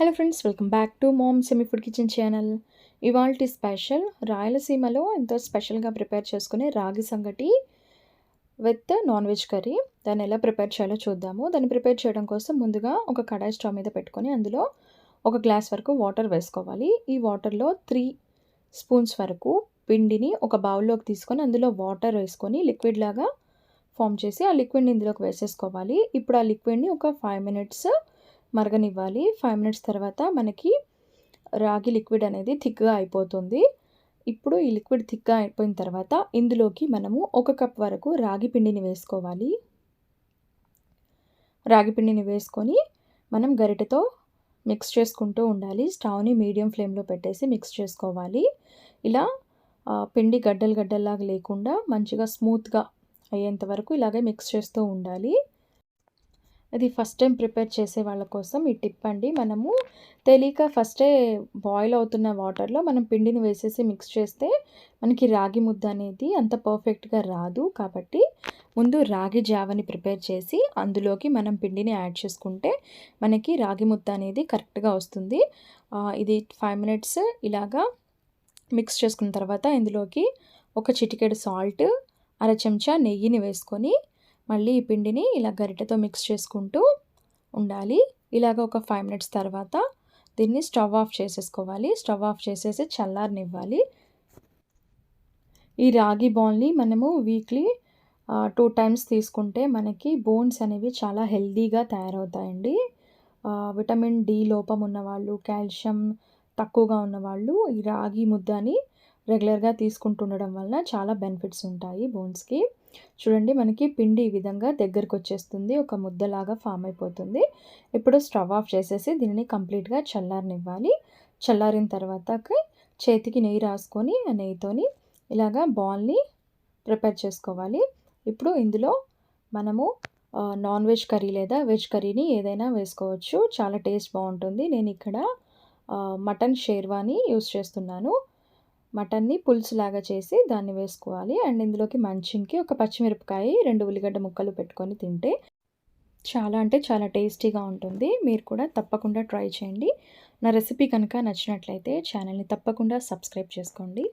Hello friends welcome back to mom semi food kitchen channel ఇవాల్టి special రాయలసీమలో ఎంతో స్పెషల్గా ప్రిపేర్ చేసుకునే రాగి సంగటి విత్ నాన్ వెజ్ కర్రీ దాన్ని ఎలా ప్రిపేర్ చేయాలో చూద్దాము. దాన్ని ప్రిపేర్ చేయడం కోసం ముందుగా ఒక కడాయి స్టవ్ మీద పెట్టుకొని అందులో ఒక గ్లాస్ వరకు వాటర్ వేసుకోవాలి. ఈ వాటర్లో త్రీ స్పూన్స్ వరకు పిండిని ఒక బౌల్లోకి తీసుకొని అందులో వాటర్ వేసుకొని లిక్విడ్ లాగా ఫామ్ చేసి ఆ లిక్విడ్ని ఇందులోకి వేసేసుకోవాలి. ఇప్పుడు ఆ లిక్విడ్ని ఒక ఫైవ్ మినిట్స్ మరగనివ్వాలి. ఫైవ్ మినిట్స్ తర్వాత మనకి రాగి లిక్విడ్ అనేది థిక్గా అయిపోతుంది. ఇప్పుడు ఈ లిక్విడ్ థిక్గా అయిపోయిన తర్వాత ఇందులోకి మనము ఒక కప్ వరకు రాగి పిండిని వేసుకోవాలి. రాగి పిండిని వేసుకొని మనం గరిటెతో మిక్స్ చేసుకుంటూ ఉండాలి. స్టవ్ని మీడియం ఫ్లేమ్లో పెట్టేసి మిక్స్ చేసుకోవాలి. ఇలా పిండి గడ్డలు గడ్డల్లాగా లేకుండా మంచిగా స్మూత్గా అయ్యేంత వరకు ఇలాగే మిక్స్ చేస్తూ ఉండాలి. అది ఫస్ట్ టైం ప్రిపేర్ చేసే వాళ్ళ కోసం ఈ టిప్ అండి. మనము తెలియక ఫస్టే బాయిల్ అవుతున్న వాటర్లో మనం పిండిని వేసేసి మిక్స్ చేస్తే మనకి రాగి ముద్ద అనేది అంత పర్ఫెక్ట్గా రాదు. కాబట్టి ముందు రాగి జావని ప్రిపేర్ చేసి అందులోకి మనం పిండిని యాడ్ చేసుకుంటే మనకి రాగి ముద్ద అనేది కరెక్ట్గా వస్తుంది. ఇది ఫైవ్ మినిట్స్ ఇలాగా మిక్స్ చేసుకున్న తర్వాత ఇందులోకి ఒక చిటికెడు సాల్ట్ అర చెంచా నెయ్యిని వేసుకొని మళ్ళీ ఈ పిండిని ఇలా గరిటెతో మిక్స్ చేసుకుంటూ ఉండాలి. ఇలాగ ఒక ఫైవ్ మినిట్స్ తర్వాత దీన్ని స్టవ్ ఆఫ్ చేసేసుకోవాలి. స్టవ్ ఆఫ్ చేసేసి చల్లారనివ్వాలి. ఈ రాగి బాల్ని మనము వీక్లీ టూ టైమ్స్ తీసుకుంటే మనకి బోన్స్ అనేవి చాలా హెల్దీగా తయారవుతాయండి. విటమిన్ డి లోపం ఉన్నవాళ్ళు కాల్షియం తక్కువగా ఉన్నవాళ్ళు ఈ రాగి ముద్దని రెగ్యులర్గా తీసుకుంటుండడం వలన చాలా బెనిఫిట్స్ ఉంటాయి బోన్స్కి చూడండి మనకి పిండి ఈ విధంగా దగ్గరకు వచ్చేస్తుంది ఒక ముద్దలాగా ఫామ్ అయిపోతుంది. ఇప్పుడు స్టవ్ ఆఫ్ చేసేసి దీనిని కంప్లీట్గా చల్లారనివ్వాలి. చల్లారిన తర్వాత చేతికి నెయ్యి రాసుకొని ఆ నెయ్యితోని ఇలాగా బాల్ని ప్రిపేర్ చేసుకోవాలి. ఇప్పుడు ఇందులో మనము నాన్ వెజ్ కర్రీ లేదా వెజ్ కర్రీని ఏదైనా వేసుకోవచ్చు. చాలా టేస్ట్ బాగుంటుంది. నేను ఇక్కడ మటన్ షేర్వాని యూస్ చేస్తున్నాను. మటన్ని పులుసు లాగా చేసి దాన్ని వేసుకోవాలి. అండ్ ఇందులోకి మంచింగ్కి ఒక పచ్చిమిరపకాయ రెండు ఉల్లిగడ్డ ముక్కలు పెట్టుకొని తింటే చాలా అంటే చాలా టేస్టీగా ఉంటుంది. మీరు కూడా తప్పకుండా ట్రై చేయండి. నా రెసిపీ కనుక నచ్చినట్లయితే ఛానల్ని తప్పకుండా సబ్స్క్రైబ్ చేసుకోండి.